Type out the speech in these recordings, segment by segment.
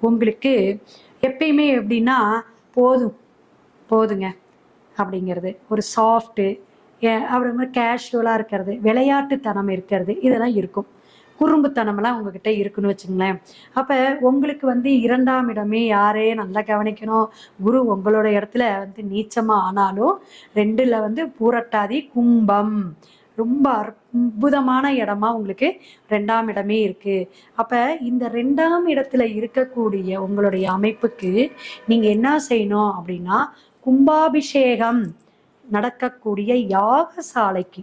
உங்களுக்கு எப்பயுமே எப்படின்னா போதும் போதுங்க அப்படிங்கிறது. ஒரு சாஃப்ட்டு அப்புறமா கேஷுவலாக இருக்கிறது. விளையாட்டுத்தனம் இருக்கிறது. இதெல்லாம் இருக்கும். குறும்புத்தனமெல்லாம் உங்ககிட்ட இருக்குன்னு வச்சுங்களேன். அப்போ உங்களுக்கு வந்து இரண்டாம் இடமே யாரே நல்லா கவனிக்கணும். குரு உங்களோட இடத்துல வந்து நீச்சமாக ஆனாலும் ரெண்டில் வந்து பூரட்டாதி கும்பம். ரொம்ப அற்புதமான இடமா உங்களுக்கு ரெண்டாம் இடமே இருக்கு. அப்ப இந்த ரெண்டாம் இடத்துல இருக்கக்கூடிய உங்களுடைய அமைப்புக்கு நீங்க என்ன செய்யணும் அப்படின்னா கும்பாபிஷேகம் நடக்கக்கூடிய யாகசாலைக்கு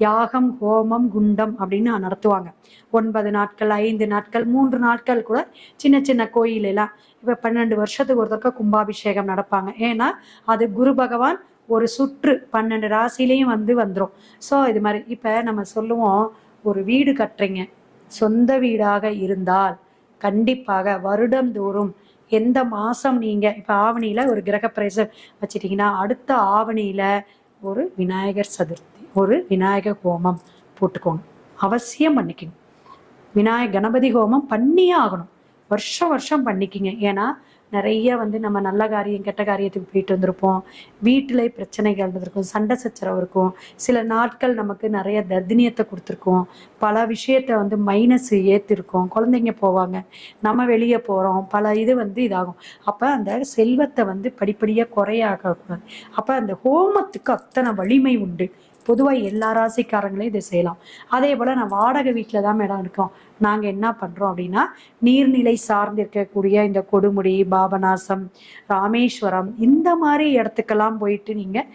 யாகம் ஹோமம் குண்டம் அப்படின்னு நடத்துவாங்க. ஒன்பது நாட்கள் ஐந்து நாட்கள் மூன்று நாட்கள் கூட சின்ன சின்ன கோயில் எல்லாம் இப்போ பன்னெண்டு வருஷத்துக்கு ஒரு கும்பாபிஷேகம் நடப்பாங்க. ஏன்னா அது குரு பகவான் ஒரு சுற்று பன்னெண்டு ராசிலையும் வந்து வந்துடும் ஸோ இது மாதிரி இப்போ நம்ம சொல்லுவோம் ஒரு வீடு கட்டுறீங்க. சொந்த வீடாக இருந்தால் கண்டிப்பாக வருடந்தோறும் எந்த மாதம் நீங்கள் இப்போ ஆவணியில் ஒரு கிரகப்பிரவேசம் வச்சிட்டிங்கன்னா அடுத்த ஆவணியில் ஒரு விநாயகர் சதுர்த்தி ஒரு விநாயகர் ஹோமம் போட்டுக்கோங்க. அவசியம் பண்ணிக்கணும். விநாயக கணபதி ஹோமம் பண்ணியே ஆகணும். வருஷம் வருஷம் பண்ணிக்கிங்க. ஏன்னா நிறைய வந்து நம்ம நல்ல காரியம் கெட்ட காரியத்துக்கு போயிட்டு வந்திருப்போம். வீட்டிலே பிரச்சனைகள் இருந்திருக்கும் சண்டை சச்சரவு இருக்கும். சில நாட்கள் நமக்கு நிறைய தர்தினியத்தை கொடுத்துருக்கோம். பல விஷயத்த வந்து மைனஸ் ஏற்றிருக்கோம் குழந்தைங்க போவாங்க நம்ம வெளியே போகிறோம் பல இது வந்து இதாகும். அப்போ அந்த செல்வத்தை வந்து படிப்படியாக குறையாகக்கூடாது அப்போ அந்த ஹோமத்துக்கு அத்தனை வலிமை உண்டு. பொதுவாக எல்லா ராசிக்காரங்களையும் இதை செய்யலாம். அதே போல் நான் வாடகை வீட்டில் தான் மேடம் இருக்கோம். நாங்கள் என்ன பண்ணுறோம் அப்படின்னா நீர்நிலை சார்ந்து இருக்கக்கூடிய இந்த கொடுமுடி பாபநாசம் ராமேஸ்வரம் இந்த மாதிரி இடத்துக்கெல்லாம் போயிட்டு நீங்கள்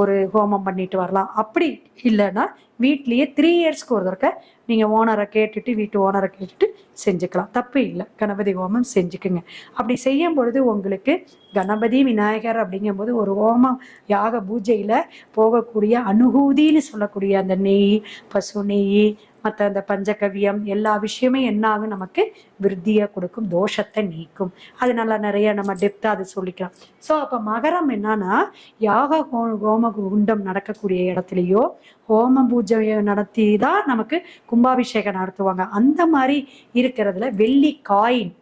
ஒரு ஹோமம் பண்ணிட்டு வரலாம். அப்படி இல்லைன்னா வீட்லேயே த்ரீ இயர்ஸ்க்கு ஒரு தடவை நீங்கள் ஓனரை கேட்டுட்டு வீட்டு ஓனரை கேட்டுட்டு செஞ்சுக்கலாம். தப்பு இல்லை. கணபதி ஹோமம் செஞ்சுக்குங்க. அப்படி செய்யும் பொழுது உங்களுக்கு கணபதி விநாயகர் அப்படிங்கும்போது ஒரு ஹோமம் யாக பூஜையில் போகக்கூடிய அனுகூதின்னு சொல்லக்கூடிய அந்த நெய் பசு நெய் மற்ற அந்த பஞ்சகவியம் எல்லா விஷயமே என்ன ஆகும் நமக்கு விருத்தியை கொடுக்கும் தோஷத்தை நீக்கும். அதனால நிறைய நம்ம டெப்த்தாக அது சொல்லிக்கலாம். ஸோ அப்போ மகரம் என்னன்னா யாக ஹோ ஹோம குண்டம் நடக்கக்கூடிய இடத்துலையோ ஹோம பூஜையை நடத்தி தான் நமக்கு கும்பாபிஷேகம் நடத்துவாங்க. அந்த மாதிரி இருக்கிறதுல வெள்ளி காயின்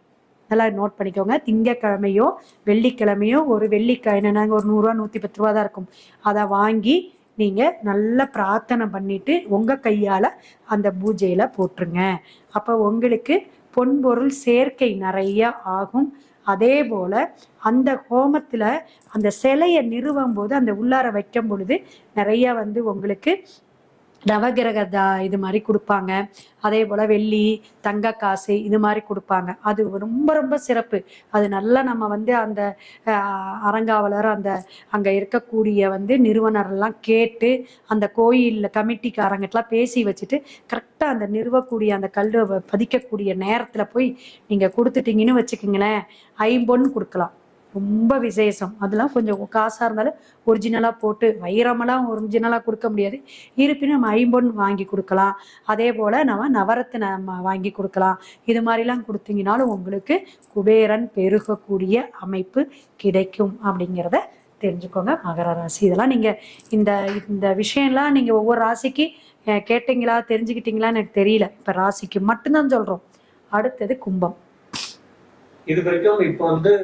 நல்லா நோட் பண்ணிக்கோங்க. திங்கக்கிழமையோ வெள்ளிக்கிழமையோ ஒரு வெள்ளிக்காயின் நாங்கள் ஒரு நூறுரூவா நூற்றி பத்து ரூபா தான் இருக்கும். அதை வாங்கி நீங்கள் நல்லா பிரார்த்தனை பண்ணிட்டு உங்கள் கையால் அந்த பூஜையில் போட்டுருங்க. அப்போ உங்களுக்கு பொன்பொருள் சேர்க்கை நிறைய ஆகும். அதே போல் அந்த ஹோமத்தில் அந்த சிலையை நிறுவும் போது அந்த உள்ளார வைக்கும் பொழுது நிறைய வந்து உங்களுக்கு நவகிரக இது மாதிரி கொடுப்பாங்க. அதே போல் வெள்ளி தங்க காசு இது மாதிரி கொடுப்பாங்க. அது ரொம்ப ரொம்ப சிறப்பு. அது நல்லா நம்ம வந்து அந்த அரங்காவலர் அந்த அங்கே இருக்கக்கூடிய வந்து நிறுவனரெல்லாம் கேட்டு அந்த கோயிலில் கமிட்டிக்காரங்கிட்டலாம் பேசி வச்சுட்டு கரெக்டாக அந்த நிறுவக்கூடிய அந்த கல் பதிக்கக்கூடிய நேரத்தில் போய் நீங்கள் கொடுத்துட்டீங்கன்னு வச்சுக்கோங்களேன் ஐம்பொன் கொடுக்கலாம். ரொம்ப விசேஷம். அதெல்லாம் கொஞ்சம் காசாக இருந்தாலும் ஒரிஜினலாக போட்டு வைரமெல்லாம் ஒரிஜினலாக கொடுக்க முடியாது. இருப்பினும் நம்ம ஐம்பொன் வாங்கி கொடுக்கலாம். அதே போல் நம்ம நவரத்தின நம்ம வாங்கி கொடுக்கலாம். இது மாதிரிலாம் கொடுத்தீங்கனாலும் உங்களுக்கு குபேரன் பெருகக்கூடிய அமைப்பு கிடைக்கும் அப்படிங்கிறத தெரிஞ்சுக்கோங்க. மகர ராசி. இதெல்லாம் நீங்கள் இந்த இந்த விஷயம்லாம் நீங்கள் ஒவ்வொரு ராசிக்கு கேட்டீங்களா தெரிஞ்சுக்கிட்டீங்களான்னு எனக்கு தெரியல. இப்போ ராசிக்கு மட்டும்தான் சொல்கிறோம் அடுத்தது கும்பம். இது வரைக்கும் இப்போ வந்து